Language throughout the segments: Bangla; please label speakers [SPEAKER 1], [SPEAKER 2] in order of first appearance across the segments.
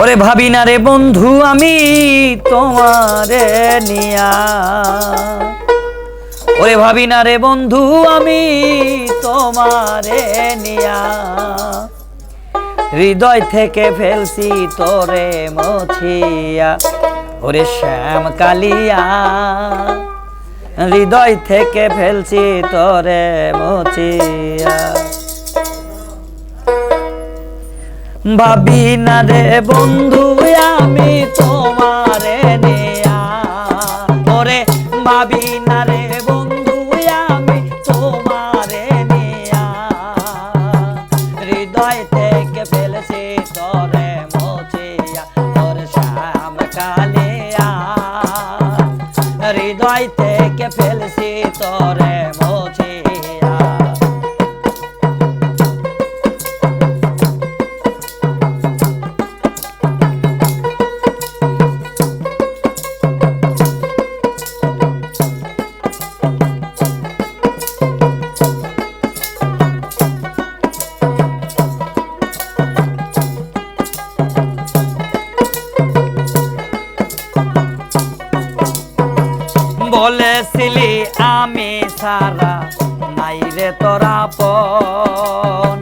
[SPEAKER 1] ওরে ভাবি না রে বন্ধু, আমি তোমারে নিয়া। ওরে ভাবি না রে বন্ধু, আমি তোমারে নিয়া। হৃদয় থেকে ফেলছি তোরে মছিয়া, ওরে শ্যাম কালিয়া। হৃদয় থেকে ফেলছি তোরে মছিয়া। ভাবি না রে বন্ধু, আমি তোমারে নেয়া। ওরে ভাবি না রে বন্ধু, আমি তোমারে নেয়া। হৃদয় থেকে ফেলছি তোরে মোচিয়া, তোর শ্যাম কালিয়া। হৃদয় থেকে ফেলছি তোরে মোচিয়া। নাই রে তোরা পন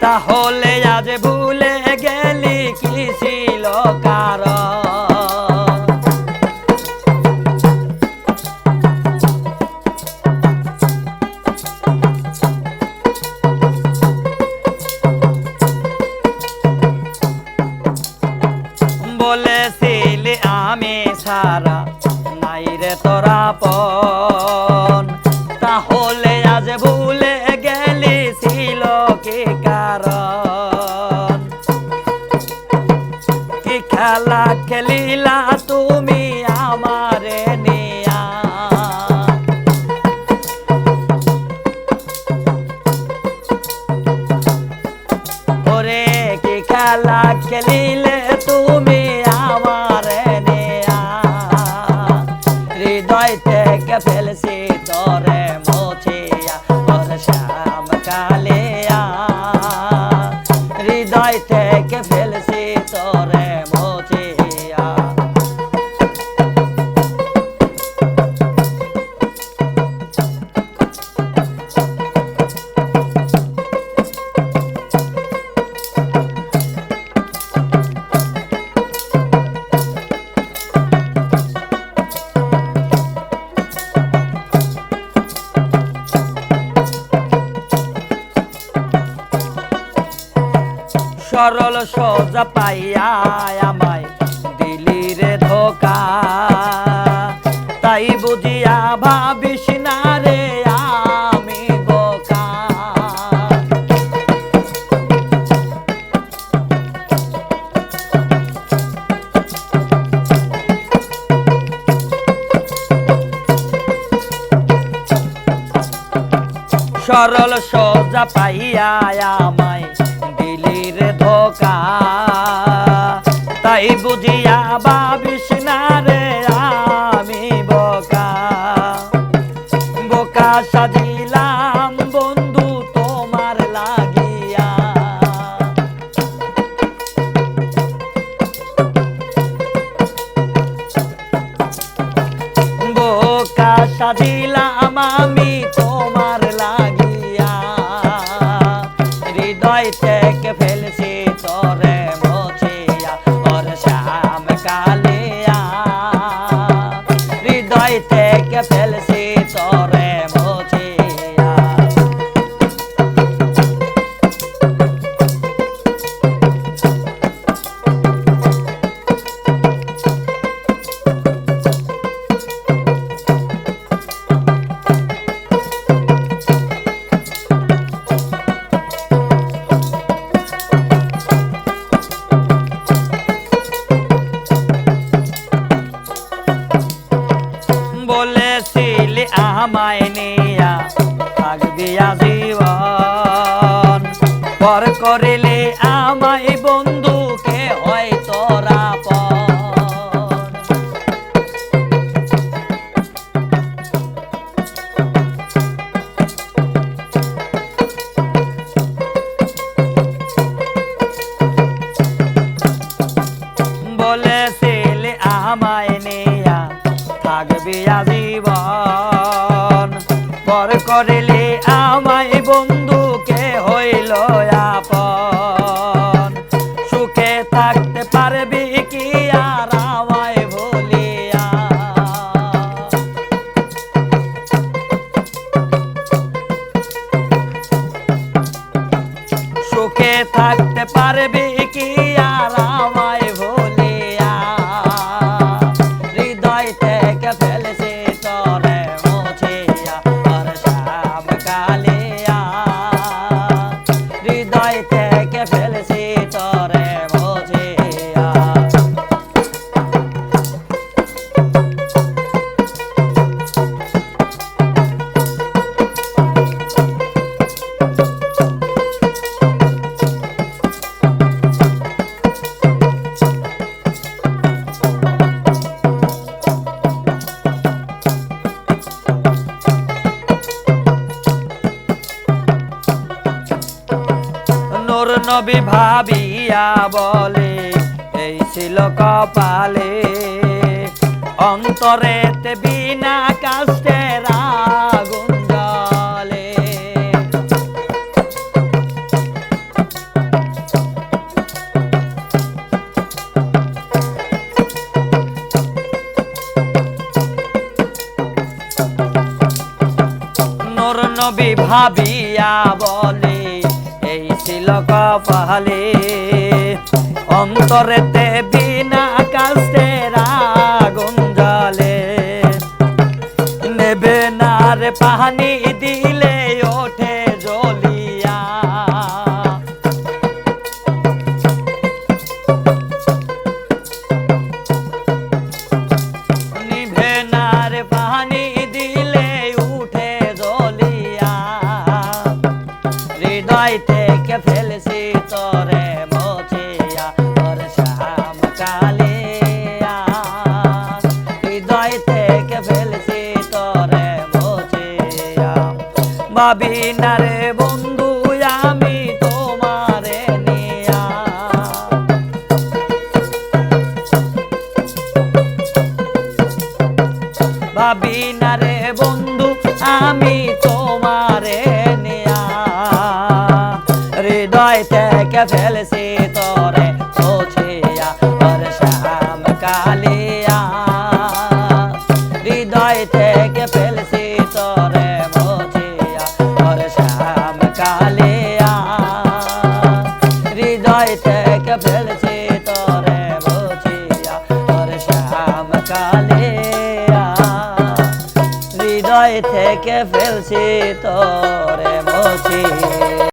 [SPEAKER 1] তাহলে আজ ভুলে গেলি কি ছিল কারণ? সরল সোজা পাইয়া আমায় দিলি রে ধোকা। তাই বুঝিয়া ভাবিস না রে আমি বোকা। সরল সোজা পাইয়া আমায় দিলির তাই বুঝিয়া ভাবিস আমায় নিয়া থাকবি পর করিলে আমায় বন্ধুকে হয় তোরা বলেছিল আমায় নিয়া থাকবি আজীবন। পর করিলে, আমায় বন্ধুকে হইল আপন সুখে থাকতে পারবি কি আর আমায় ভুলিয়া। সুখে থাকতে পারবি কি আর আমায় ভুলিয়া। হৃদয় থেকে ফেলছি নবী ভাবিয়া বলে, এই ছিল কপালে। অন্তরেতে বিনা কাষ্টের আগুন জ্বলে। নূর নবী ভাবিয়া বলে ছিল কপালে অন্তরেতে বিনা কাস্তের আগুন জ্বলে নেবে না রে পানি দিলে ওঠে জ্বলিয়া ভাবি না রে বন্ধু, আমি তোমারে নিয়া। না রে বন্ধু, আমি তোমারে নিয়া। হৃদয় থেকে হৃদয়